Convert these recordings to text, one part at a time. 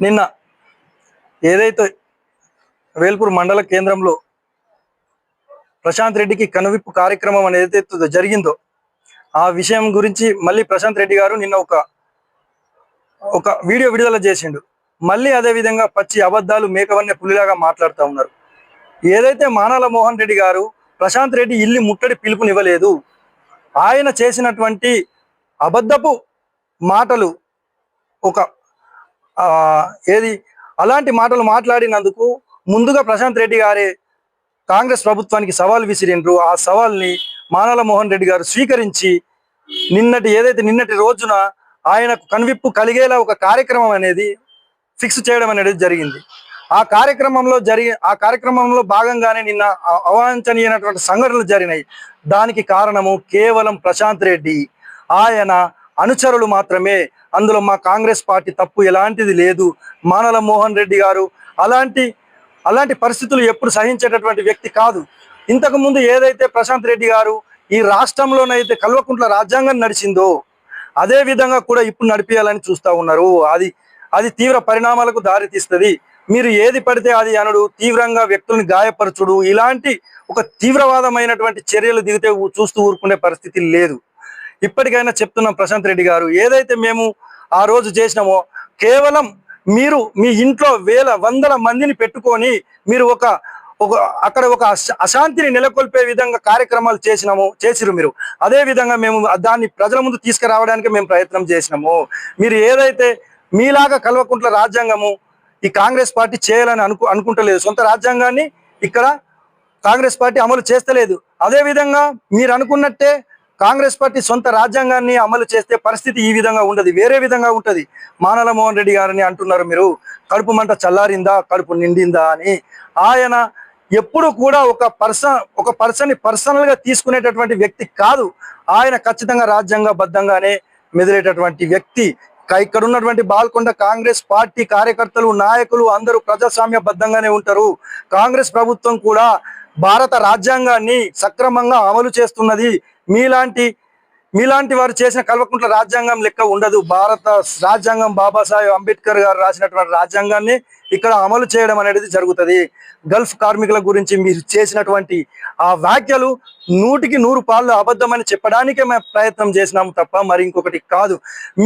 నిన్న ఏదైతే వేల్పూర్ మండల కేంద్రంలో ప్రశాంత్ రెడ్డికి కనువిప్పు కార్యక్రమం అనేది జరిగిందో ఆ విషయం గురించి మళ్ళీ ప్రశాంత్ రెడ్డి గారు నిన్న ఒక ఒక వీడియో విడుదల చేసిండు. మళ్ళీ అదే విధంగా పచ్చి అబద్ధాలు మేకవన్నే పులిలాగా మాట్లాడుతూ ఉన్నారు. ఏదైతే మానాల మోహన్ రెడ్డి గారు ప్రశాంత్ రెడ్డి ఇల్లు ముట్టడి పిలుపునివ్వలేదు ఆయన చేసినటువంటి అబద్ధపు మాటలు ఒక ఏది? అలాంటి మాటలు మాట్లాడినందుకు ముందుగా ప్రశాంత్ రెడ్డి గారే కాంగ్రెస్ ప్రభుత్వానికి సవాల్ విసిరిండ్రు. ఆ సవాల్ని మానాల మోహన్ రెడ్డి గారు స్వీకరించి నిన్నటి ఏదైతే నిన్నటి రోజున ఆయనకు కనువిప్పు కలిగేలా ఒక కార్యక్రమం అనేది ఫిక్స్ చేయడం అనేది జరిగింది. ఆ కార్యక్రమంలో జరిగి ఆ కార్యక్రమంలో భాగంగానే నిన్న అవాంఛనీయమైనటువంటి సంఘటనలు జరిగినాయి. దానికి కారణము కేవలం ప్రశాంత్ రెడ్డి. ఆయన అనుచరులు మాత్రమే. అందులో మా కాంగ్రెస్ పార్టీ తప్పు ఎలాంటిది లేదు. మానల మోహన్ రెడ్డి గారు అలాంటి అలాంటి పరిస్థితులు ఎప్పుడు సహించేటటువంటి వ్యక్తి కాదు. ఇంతకుముందు ఏదైతే ప్రశాంత్ రెడ్డి గారు ఈ రాష్ట్రంలోనైతే కల్వకుంట్ల రాజ్యాంగం నడిచిందో అదే విధంగా కూడా ఇప్పుడు నడిపించాలని చూస్తా ఉన్నారు. అది అది తీవ్ర పరిణామాలకు దారితీస్తుంది. మీరు ఏది పడితే అది అనడు. తీవ్రంగా వ్యక్తుల్ని గాయపరచుడు. ఇలాంటి ఒక తీవ్రవాదమైనటువంటి చర్యలు దిగితే చూస్తూ ఊరుకునే పరిస్థితి లేదు. ఇప్పటికైనా చెప్తున్నాం ప్రశాంత్ రెడ్డి గారు ఏదైతే మేము ఆ రోజు చేసినామో కేవలం మీరు మీ ఇంట్లో వేల వందల మందిని పెట్టుకొని మీరు ఒక ఒక అక్కడ ఒక అశాంతిని నెలకొల్పే విధంగా కార్యక్రమాలు చేసినాము చేసిరు మీరు. అదే విధంగా మేము దాన్ని ప్రజల ముందు తీసుకురావడానికి మేము ప్రయత్నం చేసినాము. మీరు ఏదైతే మీలాగా కల్వకుంట్ల రాజ్యాంగము ఈ కాంగ్రెస్ పార్టీ చేయాలని అనుకు అనుకుంటలేదు. సొంత రాజ్యాంగాన్ని ఇక్కడ కాంగ్రెస్ పార్టీ అమలు చేస్తలేదు. అదే విధంగా మీరు అనుకున్నట్టే కాంగ్రెస్ పార్టీ సొంత రాజ్యాంగాన్ని అమలు చేస్తే పరిస్థితి ఈ విధంగా ఉండదు వేరే విధంగా ఉంటుంది. మానల మోహన్ రెడ్డి గారిని అంటున్నారు మీరు. కడుపు మంట చల్లారిందా కడుపు నిండిందా అని. ఆయన ఎప్పుడు కూడా ఒక పర్సన్ ఒక పర్సన్ పర్సనల్గా తీసుకునేటటువంటి వ్యక్తి కాదు. ఆయన ఖచ్చితంగా రాజ్యాంగబద్ధంగానే మెదిలేటటువంటి వ్యక్తి. ఇక్కడ ఉన్నటువంటి బాల్కొండ కాంగ్రెస్ పార్టీ కార్యకర్తలు నాయకులు అందరూ ప్రజాస్వామ్యబద్ధంగానే ఉంటారు. కాంగ్రెస్ ప్రభుత్వం కూడా భారత రాజ్యాంగాన్ని సక్రమంగా అమలు చేస్తున్నది మీలాంటి మీలాంటి వారు చేసిన కల్వకుంట్ల రాజ్యాంగం లెక్క ఉండదు. భారత రాజ్యాంగం బాబాసాహెబ్ అంబేద్కర్ గారు రాసినటువంటి రాజ్యాంగాన్ని ఇక్కడ అమలు చేయడం అనేది జరుగుతుంది. గల్ఫ్ కార్మికుల గురించి మీరు చేసినటువంటి ఆ వ్యాఖ్యలు నూటికి నూరు పాళ్ళు అబద్ధమని చెప్పడానికే మేము ప్రయత్నం చేసినాము తప్ప మరి ఇంకొకటి కాదు.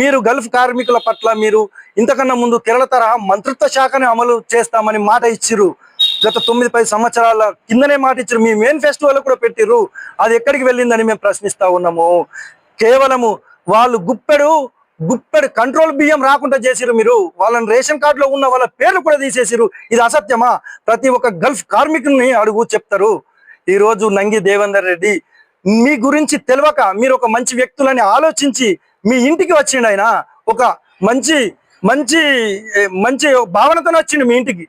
మీరు గల్ఫ్ కార్మికుల పట్ల మీరు ఇంతకన్నా ముందు కేరళ తరహా మంత్రిత్వ శాఖని అమలు చేస్తామని మాట ఇచ్చిరు గత తొమ్మిది పది సంవత్సరాల కిందనే మాట ఇచ్చారు మీ మేనిఫెస్టోలో కూడా పెట్టిర్రు. అది ఎక్కడికి వెళ్ళిందని మేము ప్రశ్నిస్తా ఉన్నాము. కేవలము వాళ్ళు గుప్పెడు గుప్పెడు కంట్రోల్ బియ్యం రాకుండా చేసిరు మీరు. వాళ్ళని రేషన్ కార్డులో ఉన్న వాళ్ళ పేర్లు కూడా తీసేసిరు ఇది అసత్యమా? ప్రతి ఒక్క గల్ఫ్ కార్మికుల్ని అడుగు చెప్తారు. ఈరోజు నంగి దేవేందర్ రెడ్డి మీ గురించి తెలియక మీరు ఒక మంచి వ్యక్తులని ఆలోచించి మీ ఇంటికి వచ్చిండు ఆయన. ఒక మంచి మంచి మంచి భావనతో వచ్చిండు మీ ఇంటికి.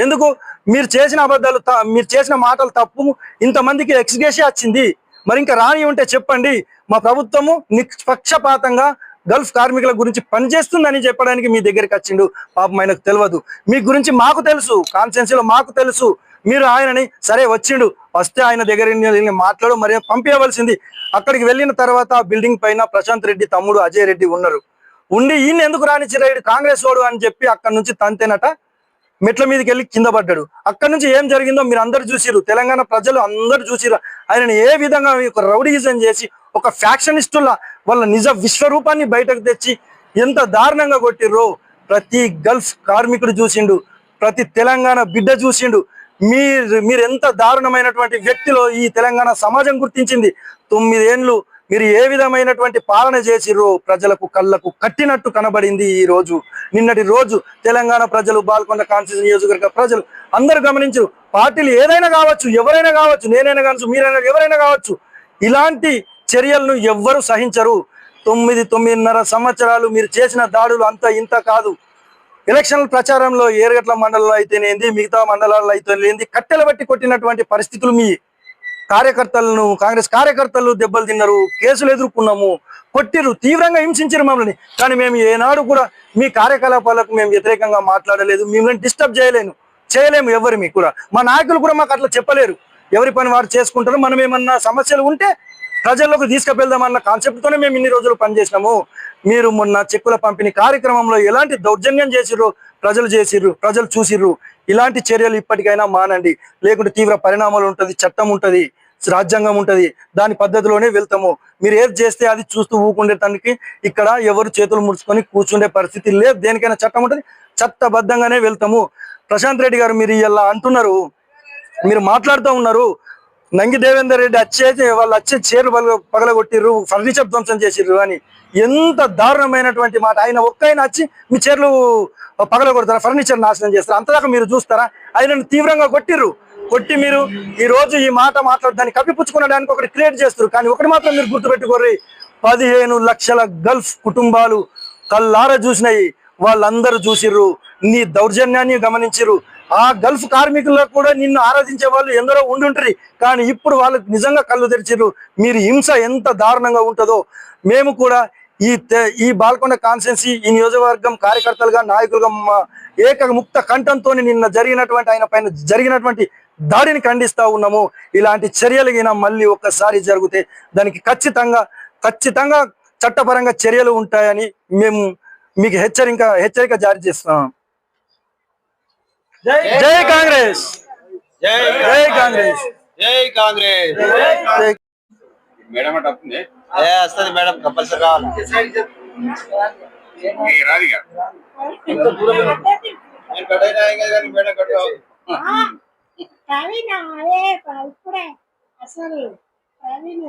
ఎందుకు? మీరు చేసిన అబద్ధాలు త- మీరు చేసిన మాటలు తప్పు. ఇంతమందికి ఎక్స్గేషే వచ్చింది. మరి ఇంకా రాని ఉంటే చెప్పండి. మా ప్రభుత్వము నిష్పక్షపాతంగా గల్ఫ్ కార్మికుల గురించి పనిచేస్తుందని చెప్పడానికి మీ దగ్గరికి వచ్చిండు. పాపం ఆయనకు తెలియదు మీ గురించి మాకు తెలుసు. కాన్స్టెన్సీలో మాకు తెలుసు. మీరు ఆయనని సరే వచ్చిండు. వస్తే ఆయన దగ్గర మాట్లాడు. మరి పంపించవలసింది. అక్కడికి వెళ్ళిన తర్వాత ఆ బిల్డింగ్ పైన ప్రశాంత్ రెడ్డి తమ్ముడు అజయ్ రెడ్డి ఉన్నారు. ఉండి ఈయన ఎందుకు రానిచ్చిరాడు కాంగ్రెస్ వాడు అని చెప్పి అక్కడ నుంచి తంతేనట మెట్ల మీదకి వెళ్ళి కింద పడ్డాడు. అక్కడ నుంచి ఏం జరిగిందో మీరు అందరు చూసిరు తెలంగాణ ప్రజలు అందరు చూసిరు ఆయన ఏ విధంగా ఒక రౌడీజం చేసి ఒక ఫ్యాక్షనిస్టుల వాళ్ళ నిజ విశ్వరూపాన్ని బయటకు తెచ్చి ఎంత దారుణంగా కొట్టిర్రో ప్రతి గల్ఫ్ కార్మికుడు చూసిండు ప్రతి తెలంగాణ బిడ్డ చూసిండు. మీరు మీరు ఎంత దారుణమైనటువంటి వ్యక్తిలో ఈ తెలంగాణ సమాజం గుర్తించింది? తొమ్మిదేండ్లు మీరు ఏ విధమైనటువంటి పాలన చేసిర్రు ప్రజలకు కళ్ళకు కట్టినట్టు కనబడింది ఈ రోజు. నిన్నటి రోజు తెలంగాణ ప్రజలు బాల్కొండ కాన్స్టిట్యూషన్ నియోజకవర్గ ప్రజలు అందరు గమనించు పార్టీలు ఏదైనా కావచ్చు ఎవరైనా కావచ్చు నేనైనా కావచ్చు మీరైనా ఎవరైనా కావచ్చు ఇలాంటి చర్యలను ఎవ్వరు సహించరు. తొమ్మిది తొమ్మిదిన్నర సంవత్సరాలు మీరు చేసిన దాడులు అంత ఇంత కాదు. ఎలక్షన్ ప్రచారంలో ఏరగట్ల మండలంలో అయితేనేంది మిగతా మండలాల్లో అయితేనేంది కట్టెలు బట్టి కొట్టినటువంటి పరిస్థితులు మీ కార్యకర్తలను కాంగ్రెస్ కార్యకర్తలు దెబ్బలు తిన్నారు కేసులు ఎదుర్కొన్నాము కొట్టిరు తీవ్రంగా హింసించారు మమ్మల్ని. కానీ మేము ఏనాడు కూడా మీ కార్యకలాపాలకు మేము వ్యతిరేకంగా మాట్లాడలేదు మిమ్మల్ని డిస్టర్బ్ చేయలేను చేయలేము ఎవరు మీకు కూడా. మా నాయకులు కూడా మాకు అట్లా చెప్పలేరు. ఎవరి పని వారు చేసుకుంటారు మనం ఏమన్నా సమస్యలు ఉంటే ప్రజల్లోకి తీసుకువెళ్దామన్న కాన్సెప్ట్తోనే మేము ఇన్ని రోజులు పనిచేసినాము. మీరు మొన్న చెక్కుల పంపిణీ కార్యక్రమంలో ఎలాంటి దౌర్జన్యం చేసిర్రు ప్రజలు చేసిర్రు ప్రజలు చూసిర్రు. ఇలాంటి చర్యలు ఇప్పటికైనా మానండి. లేకుంటే తీవ్ర పరిణామాలు ఉంటది చట్టం ఉంటది రాజ్యాంగం ఉంటది. దాని పద్ధతిలోనే వెళ్తాము. మీరు ఏది చేస్తే అది చూస్తూ ఊకుండేటానికి ఇక్కడ ఎవరు చేతులు ముడుచుకొని కూర్చుండే పరిస్థితి లేదు. దేనికైనా చట్టం ఉంటుంది. చట్టబద్ధంగానే వెళ్తాము. ప్రశాంత్ రెడ్డి గారు మీరు ఇలా అంటున్నారు. మీరు మాట్లాడుతూ ఉన్నారు. నంగి దేవేందర్ రెడ్డి వచ్చేసి వాళ్ళు వచ్చే చీరలు పగల పగలగొట్టిర్రు ఫర్నిచర్ ధ్వంసం చేసిర్రు అని. ఎంత దారుణమైనటువంటి మాట. ఆయన ఒక్క ఆయన వచ్చి మీ చీరలు పగలగొడతారు ఫర్నిచర్ నాశనం చేస్తారు అంతదాకా మీరు చూస్తారా? ఆయనను తీవ్రంగా కొట్టిర్రు. కొట్టి మీరు ఈ రోజు ఈ మాట మాట్లాడదాన్ని కప్పిపుచ్చుకునడానికి ఒకటి క్రియేట్ చేస్తారు కానీ ఒకటి మాత్రం మీరు గుర్తుపెట్టుకోర్రి పదిహేను లక్షల గల్ఫ్ కుటుంబాలు కల్లార చూసినాయి. వాళ్ళందరూ చూసిర్రు. నీ దౌర్జన్యాన్ని గమనించిర్రు. ఆ గల్ఫ్ కార్మికుల్లో కూడా నిన్ను ఆరాధించే వాళ్ళు ఎందరో ఉండుంటారు కానీ ఇప్పుడు వాళ్ళు నిజంగా కళ్ళు తెరిచారు మీరు హింస ఎంత దారుణంగా ఉంటుందో. మేము కూడా ఈ ఈ బాల్కొండ కాన్స్టెన్సీ ఈ నియోజకవర్గం కార్యకర్తలుగా నాయకులుగా మా ఏక ముక్త కంఠంతో నిన్న జరిగినటువంటి ఆయన పైన జరిగినటువంటి దాడిని ఖండిస్తా ఉన్నాము. ఇలాంటి చర్యలు గిన మళ్ళీ ఒక్కసారి జరిగితే దానికి ఖచ్చితంగా ఖచ్చితంగా చట్టపరంగా చర్యలు ఉంటాయని మేము మీకు హెచ్చరిక హెచ్చరిక జారీ చేస్తున్నాం జై కాంగ్రెస్ జై జై కాంగ్రెస్ జై కాంగ్రెస్ జై మేడం అంటే వస్తుంది ఏ వస్తుంది మేడం కంపల్సరీ కావాలి ఈ రాదిగా నేను కట్టైనా ఏం కాదు కానీ మేడం కట్టావు ప్రవీణ్ అదే ఇప్పుడే అసలు ప్రవీణ్